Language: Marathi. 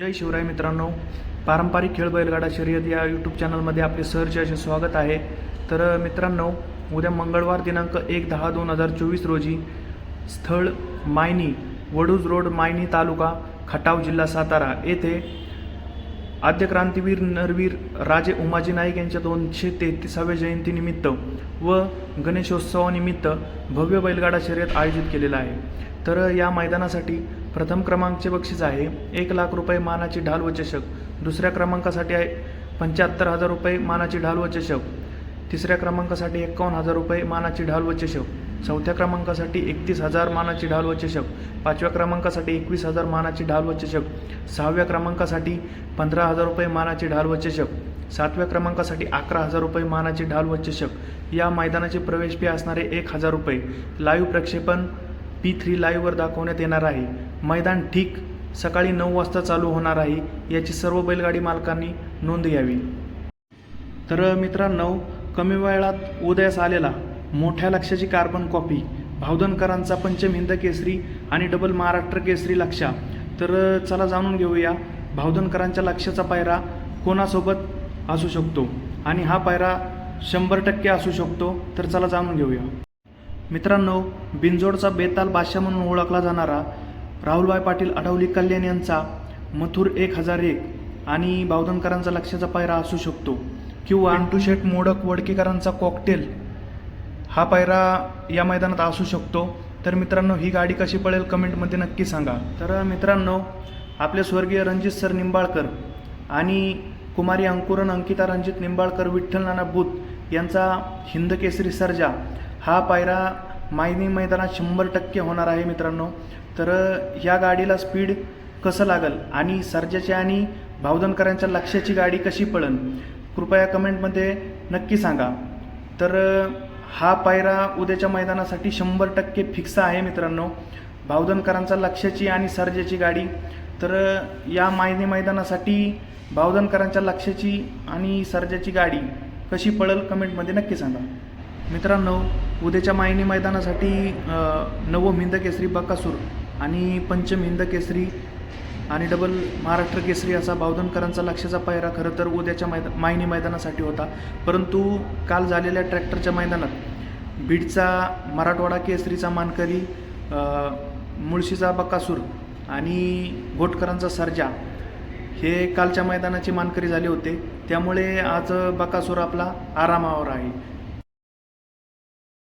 जय शिवराय मित्रांनो. पारंपरिक खेळ बैलगाडा शर्यत या यूट्यूब चॅनलमध्ये आपले सहर्ष असे स्वागत आहे. तर मित्रांनो उद्या मंगळवार दिनांक एक दहा दोन हजार चोवीस रोजी स्थळ मायनी वडूज रोड मायनी तालुका खटाव जिल्हा सातारा येथे आद्य क्रांतीवीर नरवीर राजे उमाजी नाईक यांच्या दोनशे तेहतीसाव्या जयंतीनिमित्त व गणेशोत्सवानिमित्त भव्य बैलगाडा शर्यत आयोजित केलेला आहे. तर या मैदानासाठी प्रथम क्रमांकचे बक्षीस आहे एक लाख रुपये मानाची ढाल व चषक दुसऱ्या क्रमांकासाठी आहे पंच्याहत्तर हजार रुपये मानाची ढाल व चषक तिसऱ्या क्रमांकासाठी एकावन्न हजार रुपये मानाची ढाल व चषक चौथ्या क्रमांकासाठी एकतीस हजार मानाची ढाल व चषक पाचव्या क्रमांकासाठी एकवीस हजार मानाची ढाल व चषक सहाव्या क्रमांकासाठी पंधरा हजार रुपये मानाची ढाल व चषक सातव्या क्रमांकासाठी अकरा हजार रुपये मानाची ढाल व चषक या मैदानाचे प्रवेश फी असणारे एक हजार रुपये. लाईव्ह प्रक्षेपण पी थ्री लाईव्हवर दाखवण्यात येणार आहे. मैदान ठीक सकाळी नऊ वाजता चालू होणार आहे. याची सर्व बैलगाडी मालकांनी नोंद घ्यावी. तर मित्रांनो कमी वेळात उदयास आलेला मोठ्या लक्षाची कार्बन कॉपी भावधनकरांचा पंचमहिंद केसरी आणि डबल महाराष्ट्र केसरी लक्षा तर चला जाणून घेऊया भावधनकरांच्या लक्षाचा पायरा कोणासोबत असू शकतो? आणि हा पायरा शंभर टक्के असू शकतो तर चला जाणून घेऊया. मित्रांनो बिंजोडचा बेताल बादशाह म्हणून ओळखला जाणारा राहुलभाई पाटील आडवली कल्याण यांचा मथुर एक हजार एक आणि भावदनकरांचा लक्षाचा पायरा असू शकतो. किंवा अंटू शेठ मोडक वडकेकरांचा कॉकटेल हा पायरा या मैदानात असू शकतो. तर मित्रांनो ही गाडी कशी पळेल कमेंटमध्ये नक्की सांगा. तर मित्रांनो आपले स्वर्गीय रणजित सर निंबाळकर आणि कुमारी अंकुरन अंकिता रणजित निंबाळकर विठ्ठल नाना बुत यांचा हिंद केसरी सर्जा हा पायरा मायनी मैदानात शंभर टक्के होणार आहे मित्रांनो. तर या गाडीला स्पीड कसं लागल आणि सर्जाच्या आणि भावधनकरांच्या लक्षाची गाडी कशी पळन? कृपया कमेंटमध्ये नक्की सांगा. तर हा पायरा उद्याच्या मैदानासाठी शंभर टक्के फिक्स आहे मित्रांनो. भावधनकरांचा लक्षाची आणि सर्जेची गाडी. तर या मायनी मैदानासाठी भावधनकरांच्या लक्षाची आणि सर्जाची गाडी कशी पळल कमेंटमध्ये नक्की सांगा. मित्रांनो उद्याच्या मायनी मैदानासाठी नवो नवम हिंद केसरी बकासूर आणि पंचम हिंद केसरी आणि डबल महाराष्ट्र केसरी असा बावधनकरांचा लक्षाचा पायरा खरं तर उद्याच्या मैदा मायनी मैदानासाठी होता. परंतु काल झालेल्या ट्रॅक्टरच्या मैदानात बीडचा मराठवाडा केसरीचा मानकरी मुळशीचा बकासूर आणि घोटकरांचा सर्जा हे कालच्या मैदानाचे मानकरी झाले होते. त्यामुळे आज बकासूर आपला आरामावर आहे.